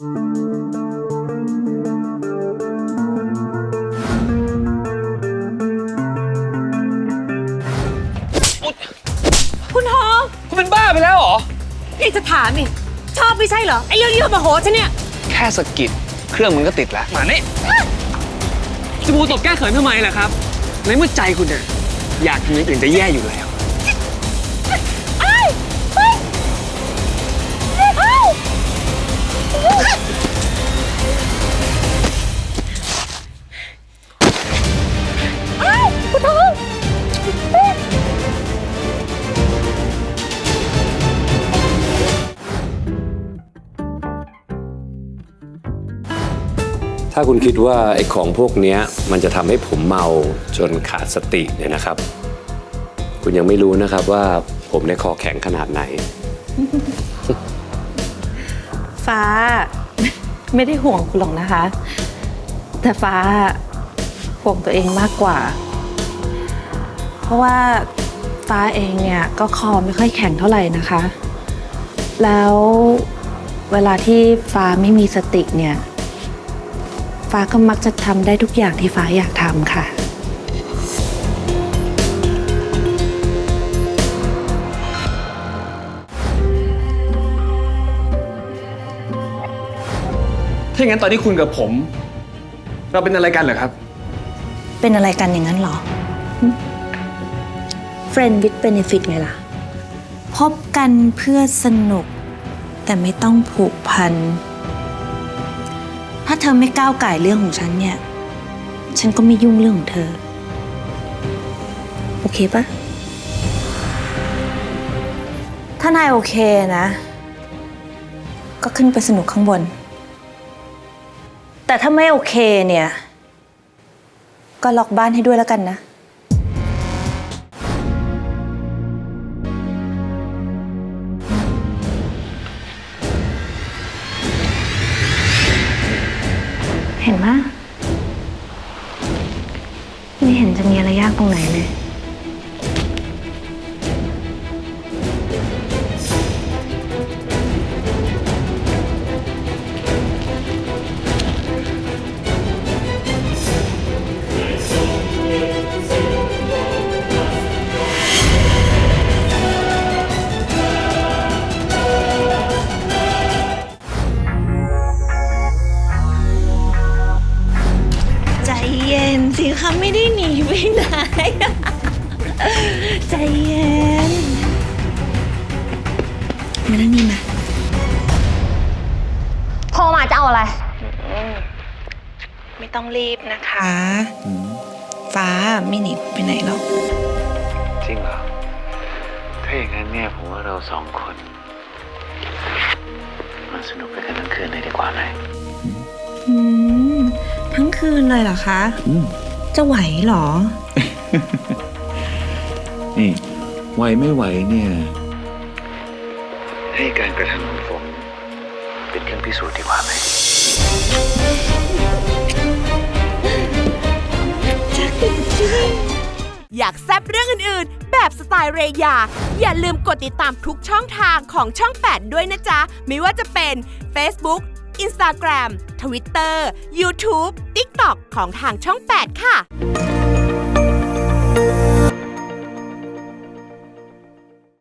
คุณทองคุณเป็นบ้าไปแล้วเหรอพี่จะถามอีกชอบไม่ใช่เหรอ ไอ้เรื่องที่มาโหฉันเนี่ย แค่สะกิดเครื่องมันก็ติดแล้ว มานี่จะมูตบแก้เขินทำไมล่ะครับ ในเมื่อใจคุณเนี่ยอยากทำอย่างอื่นจะแย่อยู่แล้ว ถ้าคุณคิดว่าไอ้ของพวกนี้มันจะทำให้ผมเมาจนขาดสติเนี่ยนะครับ คุณยังไม่รู้นะครับว่าผมในคอแข็งขนาดไหน ฟ้า ไม่ได้ห่วงคุณหรอกนะคะ แต่ฟ้าห่วงตัวเองมากกว่า เพราะว่าฟ้าเองเนี่ยก็คอไม่ค่อยแข็งเท่าไหร่นะคะ แล้วเวลาที่ฟ้าไม่มีสติเนี่ย ฟ้าก็มักจะทำได้ทุกอย่างที่ฟ้าอยากทำค่ะ ถ้าอย่างนั้นตอนนี้คุณกับผม เราเป็นอะไรกันเหรอครับ เป็นอะไรกันอย่างนั้นเหรอหึ Friend with benefit ไงล่ะ พบกันเพื่อสนุก แต่ไม่ต้องผูกพัน ถ้าเธอไม่ก้าวไก่เรื่องของฉันเนี่ย ฉันก็ไม่ยุ่งเรื่องของเธอ โอเคปะถ้านายโอเคนะ ก็ขึ้นไปสนุกข้างบน แต่ถ้าไม่โอเคเนี่ย ก็ล็อกบ้านให้ด้วยแล้วกันนะ จะมีอะไรยากตรงไหนเลย เย็นสิคะไม่ได้หนีไปไหน ใจเย็น มานั่งนี่มา โทรมาจะเอาอะไร ไม่ต้องรีบนะคะ ฟ้าไม่หนีไปไหนหรอก จริงเหรอ ถ้าอย่างนั้นเนี่ยผมว่าเราสองคน มาสนุกไปกันทั้งคืนเลยดีกว่าไหม อืม ทั้งคืนเลยเหรอคะจะไหวเหรอ นี่ไหวไม่ไหวเนี่ย ให้การกระทำของผมเป็นเครื่องพิสูจน์ดีกว่าไหม อยากแซบเรื่องอื่นๆ แบบสไตล์เรยา อย่าลืมกดติดตามทุกช่องทางของช่อง 8 ด้วยนะจ๊ะ ไม่ว่าจะเป็น Facebook Instagram Twitter YouTube TikTok ของทางช่อง 8 ค่ะ